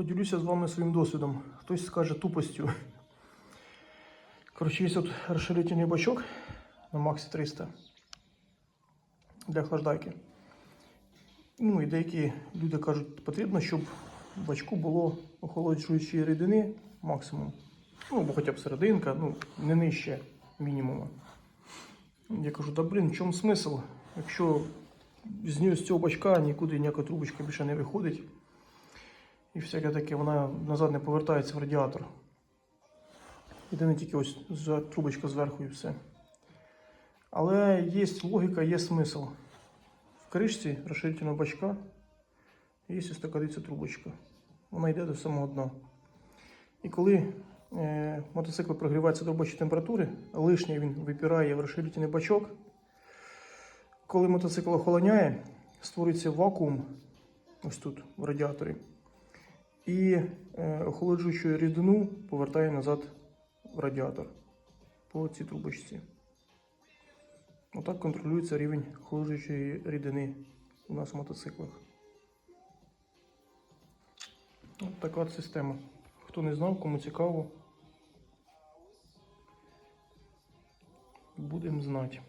Поділюся з вами своїм досвідом. Хтось скаже тупостю. Коротше, є от розширительний бачок на Максі 300 для охлаждайки. Ну і деякі люди кажуть, потрібно, щоб бачку було охолоджуючої рідини максимум. Ну, або хоча б серединка, ну, не нижче мінімуму. Я кажу, да блін, в чому смисл? Якщо з нього з цього бачка нікуди ніяка трубочка більше не виходить. І всяке таке, вона назад не повертається в радіатор. Єдине тільки ось трубочка зверху і все. Але є логіка, є смисл. В кришці розширительного бачка є ось така трубочка. Вона йде до самого дна. І коли е, мотоцикл прогрівається до робочої температури, лишній він випирає в розширительний бачок. Коли мотоцикл охолоняє, створюється вакуум ось тут, в радіаторі. І е, охолоджуючу рідину повертає назад в радіатор по цій трубочці. Отак контролюється рівень охолоджуючої рідини у нас в мотоциклах. От така от система. Хто не знав, кому цікаво, будемо знати.